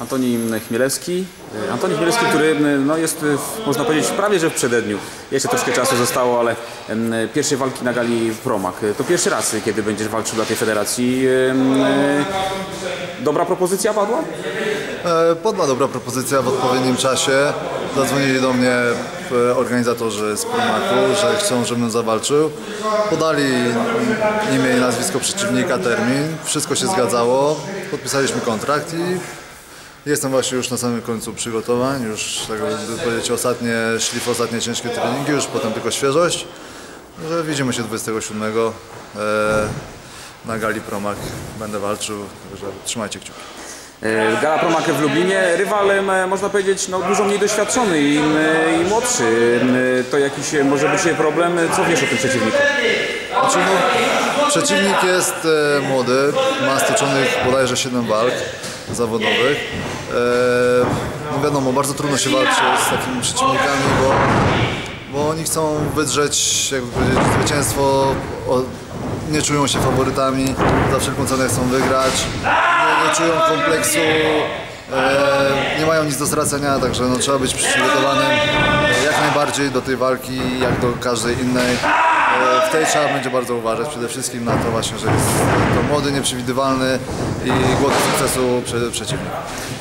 Antoni Chmielewski. E, Antoni Chmielewski, który no, jest, e, można powiedzieć, prawie że w przededniu. Jeszcze troszkę czasu zostało, ale pierwszej walki na gali w Promach. E, To pierwszy raz, kiedy będziesz walczył dla tej federacji. Dobra propozycja padła? Padła dobra propozycja w odpowiednim czasie. Zadzwonili do mnie organizatorzy z Promaku, że chcą, żebym zawalczył. Podali imię i nazwisko przeciwnika, termin. Wszystko się zgadzało. Podpisaliśmy kontrakt i jestem właśnie już na samym końcu przygotowań. Już, tak by powiedzieć, ostatnie szlif, ostatnie ciężkie treningi, już potem tylko świeżość. Że widzimy się 27 e, na gali Promak. Będę walczył, także trzymajcie kciuki. E, Gala Promak w Lublinie, rywal, em, można powiedzieć, no, dużo mniej doświadczony i, i młodszy. To jakiś e, może być problem. Co wiesz o tym przeciwniku? Znaczy, no, przeciwnik jest e, młody, ma stoczonych bodajże 7 walk zawodowych. No wiadomo, bardzo trudno się walczy z takimi przeciwnikami, bo, bo oni chcą wydrzeć jakby powiedzieć, zwycięstwo, nie czują się faworytami, za wszelką cenę chcą wygrać, nie, nie czują kompleksu, e, nie mają nic do stracenia, także no, trzeba być przygotowanym jak najbardziej do tej walki, jak do każdej innej. W tej trzeba będzie bardzo uważać przede wszystkim na to właśnie, że jest to młody, nieprzewidywalny i głodny sukcesu prze, przeciwnik.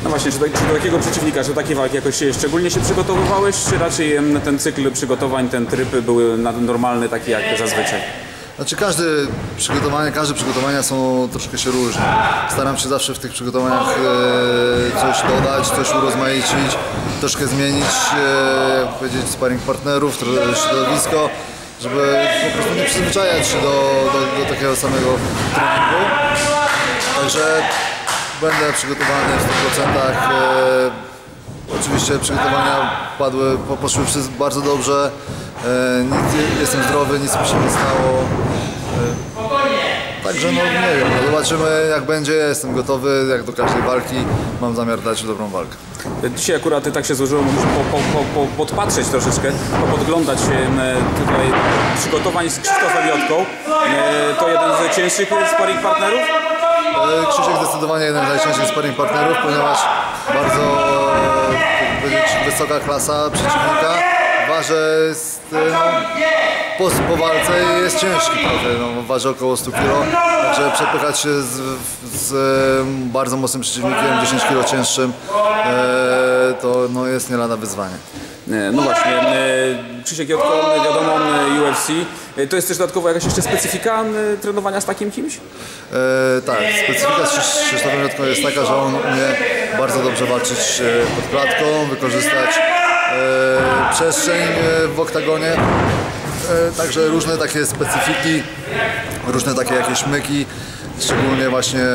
No właśnie, czy do, czy do takiego przeciwnika, czy do takiej walki jakoś szczególnie się przygotowywałeś, czy raczej ten cykl przygotowań, ten tryb były normalny, taki jak zazwyczaj? Znaczy każde przygotowanie, każde przygotowania są troszkę się różne. Staram się zawsze w tych przygotowaniach e, coś dodać, coś urozmaicić, troszkę zmienić, e, jak powiedzieć, sparring partnerów, środowisko, żeby po prostu nie przyzwyczajać się do, do, do takiego samego treningu. Także będę przygotowany w 100%. E, Oczywiście przygotowania padły, po- poszły bardzo dobrze. E, jestem zdrowy, nic mi się nie stało. E, także no nie wiem, no zobaczymy jak będzie. Jestem gotowy, jak do każdej walki. Mam zamiar dać dobrą walkę. Dzisiaj akurat tak się złożyło, muszę po, po, po, po, podpatrzeć troszeczkę, podglądać tutaj przygotowań z Krzysztofem Jotką. E, To jeden z cięższych sparring partnerów. E, Krzysiek zdecydowanie jeden z najcięższych sparring partnerów, ponieważ bardzo powiedzieć, wysoka klasa przeciwnika. Waży jest, e, no, po, po walce jest ciężki trochę, no, waży około 100 kg, także przepychać się z, z e, bardzo mocnym przeciwnikiem, 10 kg cięższym, e, to no, jest nie lada wyzwanie. E, No właśnie, Krzysiek Jotko, wiadomo, UFC. To jest też dodatkowo jakaś jeszcze specyfika trenowania z takim kimś? E, tak, specyfika z Krzysz- Krzysztofem Jotką jest taka, że on umie bardzo dobrze walczyć pod klatką, wykorzystać przestrzeń e, w oktagonie. E, także różne takie specyfiki, różne takie jakieś myki, szczególnie właśnie,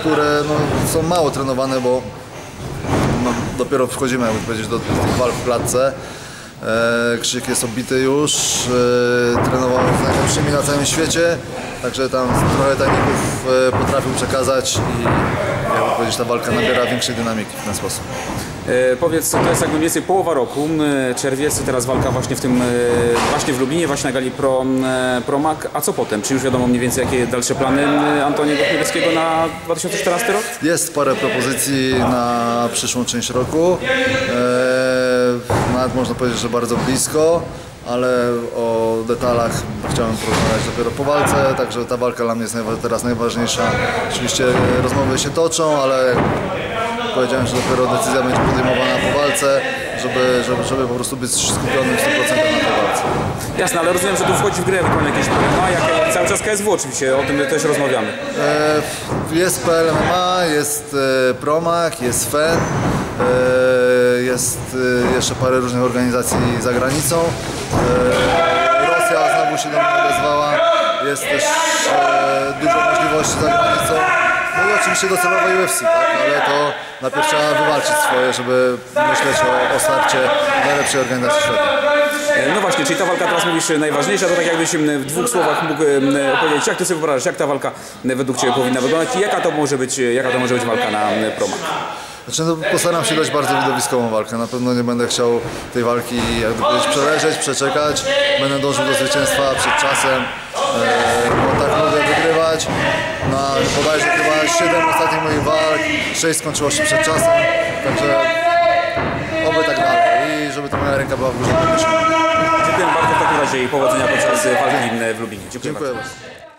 które no, są mało trenowane, bo no, dopiero wchodzimy, jakby powiedzieć, do tych walk w klatce. E, Krzysiek jest obity już, e, trenował z najlepszymi na całym świecie, także tam trochę tajników e, potrafił przekazać i jakby powiedzieć, ta walka nabiera większej dynamiki w ten sposób. E, Powiedz, to jest jakby mniej więcej połowa roku, czerwiec, teraz walka właśnie w tym, e, właśnie w Lublinie, właśnie na gali Pro, e, Promak. A co potem? Czy już wiadomo mniej więcej jakie dalsze plany Antoniego Chmielewskiego na 2014 rok? Jest parę propozycji na przyszłą część roku, e, nawet można powiedzieć, że bardzo blisko, ale o detalach chciałem porozmawiać dopiero po walce, także ta walka dla mnie jest teraz najważniejsza. Oczywiście e, rozmowy się toczą, ale jak powiedziałem, że dopiero decyzja będzie podejmowana po walce, żeby, żeby, żeby po prostu być skupionym w 100% na tej walce. Jasne, ale rozumiem, że tu wchodzi w grę ewentualnie jakieś MMA, jak cały czas KSW oczywiście, o tym też rozmawiamy. E, Jest PLMA, jest e, Promach, jest FEN, e, jest e, jeszcze parę różnych organizacji za granicą. E, Rosja znowu się do mnie odezwała, jest też e, dużo możliwości za granicą. No i oczywiście docelowo UFC, tak? ale to najpierw trzeba wywalczyć swoje, żeby myśleć o, o starcie najlepszej organizacji świata. E, No właśnie, czyli ta walka teraz mówisz e, najważniejsza, to tak jakbyś w dwóch słowach mógł opowiedzieć, jak ty sobie wyobrażasz, jak ta walka według ciebie powinna wyglądać i jaka to może być, e, jaka to może być walka na Promak? Znaczy, no, postaram się dać bardzo widowiskową walkę. Na pewno nie będę chciał tej walki jakby powiedzieć, przeleżeć, przeczekać. Będę dążył do zwycięstwa przed czasem. E, bo tak lubię wygrywać. Na bodajże chyba 7 ostatnich moich walk, 6 skończyło się przed czasem, także oby tak dalej i żeby ta moja ręka była w górze. Dziękuję bardzo w takim razie i powodzenia podczas walki w Lubinie. Dziękuję. Dziękuję bardzo.